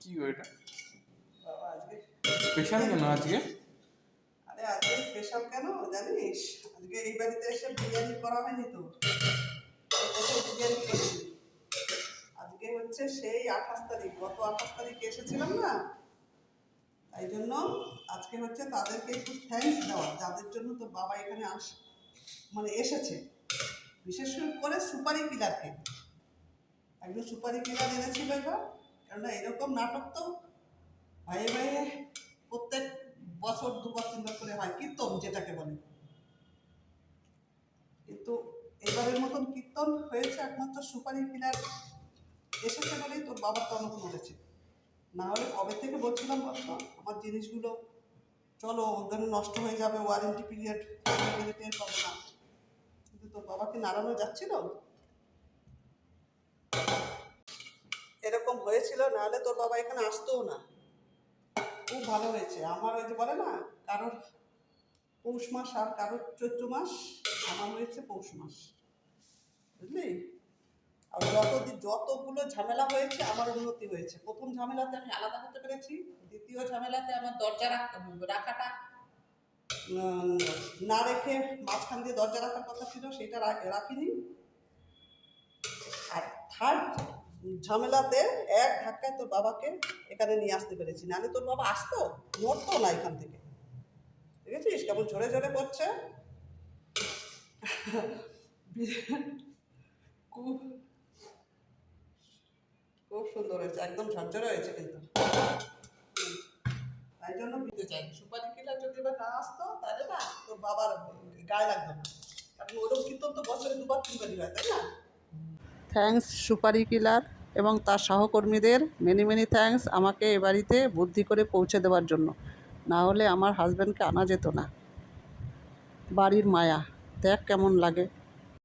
কি এটা স্পেশাল কেন আজকে? আরে আজকে স্পেশাল কেন জানিস? আজকে এই বাড়িতে এসে বিরিয়ানি করা হয়নি তো আজকে হচ্ছে সেই আঠাশ তারিখ, গত আঠাশ তারিখ এসেছিলাম না? তাই জন্য আজকে হচ্ছে তাদেরকে একটু থ্যাঙ্কস দেওয়া, যাদের জন্য তো বাবা এখানে আস মানে এসেছে। বিশেষ করে সুপারি কিলারকে একজন সুপারি কিলার এনেছিল এবার। কেননা এরকম নাটক তো ভাইয়ে ভাইয়ে প্রত্যেক বছর দুবার তিনবার করে হয় কীর্তন যেটাকে বলে। কিন্তু এবারের মতন কীর্তন হয়েছে একমাত্র সুপারি কিলার এসেছে বলেই তোর বাবার তনক মরেছে না হলে কবে থেকে বলছিলাম বলতো আমার জিনিসগুলো চলো ওখানে নষ্ট হয়ে যাবে ওয়ারেন্টি পিরিয়ড পাবো না। কিন্তু তোর বাবাকে নাড়ানো যাচ্ছিল এরকম হয়েছিল, নাহলে তোর বাবা এখানে আসতোও না। খুব ভালো হয়েছে। আমার যে বলে না, কারোর পৌষ মাস আর কারোর চৈত্র মাস, আমার হয়েছে পৌষ মাস। বুঝলি? আর যত যতগুলো ঝামেলা হয়েছে, আমার উন্নতি হয়েছে। প্রথম ঝামেলাতে আমি আলাদা হতে পেরেছি, দ্বিতীয় ঝামেলাতে আমার দরজা রাখতে রাখাটা না রেখে মাঝখান দিয়ে দরজা রাখার কথা ছিল, সেটা রাখিনি। আর থার্ড ঝামেলাতে এক ধাক্কায় তোর বাবাকে এখানে নিয়ে আসতে পেরেছি। নাহলে তোর বাবা আসতো? নড়তো না এখান থেকে। দেখেছিস কেমন ঝরে ঝরে খুব খুব সুন্দর হয়েছে, একদম ঝরঝরে হয়েছে কিন্তু। তাই জন্য দিতে চাই, সুপারি কিলার যদি এবার না আসতো, তাহলে না তোর বাবার গায়ে লাগতো না। কারণ ওরকম কীর্তন তো বছরে দুবার তিনবারই হয়, তাই না? থ্যাঙ্কস, সুপারি কিলার এবং তার সহকর্মীদের মেনি মেনি থ্যাংকস আমাকে এ বাড়িতে বুদ্ধি করে পৌঁছে দেওয়ার জন্য। না হলে আমার হাজব্যান্ডকে আনা যেত না। বাড়ির মায়া, দেখ কেমন লাগে।